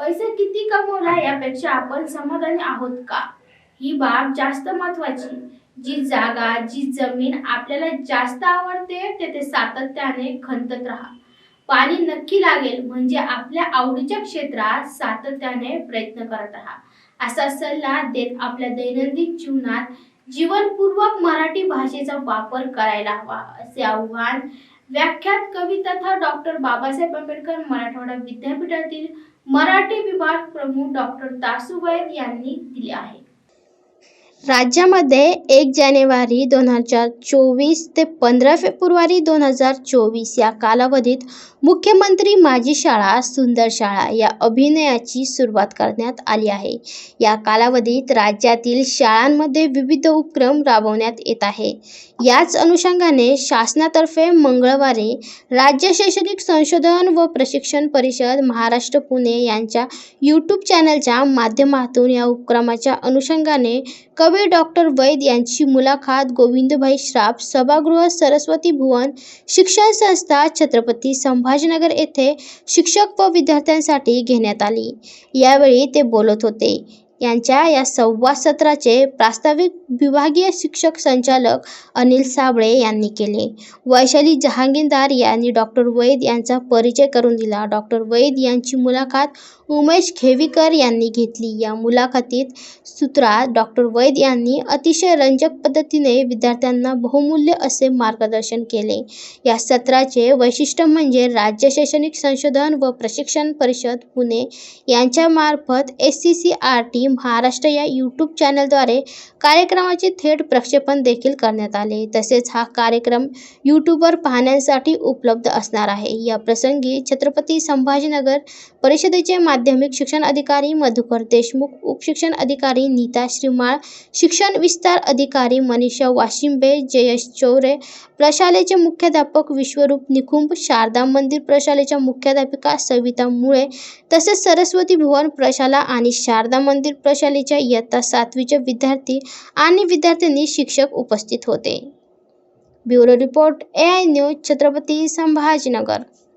पैसे किती कमवला यापेक्षा आपण समाधानी आहोत का? ही बाब जास्त महत्वाची. जी जागा जी जमीन आपल्याला जास्त आवडते तेथे सातत्याने खंतत राहा. पाणी नक्की लागेल म्हणजे आपल्या आवडीच्या क्षेत्रात सातत्याने प्रयत्न करत राहा. असा सल्ला देत आपल्या दैनंदिन जीवनात जीवनपूर्वक मराठी भाषेचा वापर करायला हवा असे आव्हान व्याख्यात कवी तथा डॉक्टर बाबासाहेब आंबेडकर मराठवाडा विद्यापीठातील मराठी विभाग प्रमुख डॉक्टर दासू वैद यांनी दिले आहे. राज्यामध्ये एक जानेवारी दोन हजार चोवीस ते पंधरा फेब्रुवारी दोन हजार चोवीस या कालावधीत मुख्यमंत्री माझी शाळा सुंदर शाळा या अभिनयाची सुरुवात करण्यात आली आहे. या कालावधीत राज्यातील शाळांमध्ये विविध उपक्रम राबवण्यात येत आहे. याच अनुषंगाने शासनातर्फे मंगळवारी राज्य शैक्षणिक संशोधन व प्रशिक्षण परिषद महाराष्ट्र पुणे यांच्या यूट्यूब चॅनलच्या माध्यमातून या उपक्रमाच्या अनुषंगाने कवी डॉक्टर वैद यांची मुलाखत गोविंदभाई श्राप सभागृह सरस्वती भुवन शिक्षण संस्था छत्रपती संभाजीनगर येथे शिक्षक व विद्यार्थ्यांसाठी घेण्यात आली. यावेळी ते बोलत होते. यांच्या या संवाद सत्राचे प्रास्ताविक विभागीय शिक्षक संचालक अनिल साबळे यांनी केले. वैशाली जहांगीरदार यांनी डॉक्टर वैद यांचा परिचय करून दिला. डॉक्टर वैद यांची मुलाखत उमेश खेवीकर यांनी घेतली. या मुलाखतीत सूत्रात डॉक्टर वैद यांनी अतिशय रंजक पद्धतीने विद्यार्थ्यांना बहुमूल्य असे मार्गदर्शन केले. या सत्राचे वैशिष्ट्य म्हणजे राज्य शैक्षणिक संशोधन व प्रशिक्षण परिषद पुणे यांच्यामार्फत S C C R T Maharashtra या यूट्यूब चॅनलद्वारे कार्यक्रमाचे थेट प्रक्षेपण देखील करण्यात आले. तसेच हा कार्यक्रम यूट्यूबवर पाहण्यासाठी उपलब्ध असणार आहे. या प्रसंगी छत्रपती संभाजीनगर परिषदेचे माध्यमिक शिक्षण अधिकारी मधुकर देशमुख उपशिक्षण अधिकारी नीता श्रीमाळ शिक्षण विस्तार अधिकारी मनीषा वाशिंबे जयेश चौरे प्रशालेचे मुख्याध्यापक विश्वरूप निकुंभ शारदा मंदिर प्रशालेच्या मुख्याध्यापिका सविता मुळे तसेच सरस्वती भुवन प्रशाला आणि शारदा मंदिर प्रशालेच्या इयत्ता सातवीचे विद्यार्थी आणि विद्यार्थ्यांनी शिक्षक उपस्थित होते. Bureau report A I news Chhatrapati Sambhajinagar.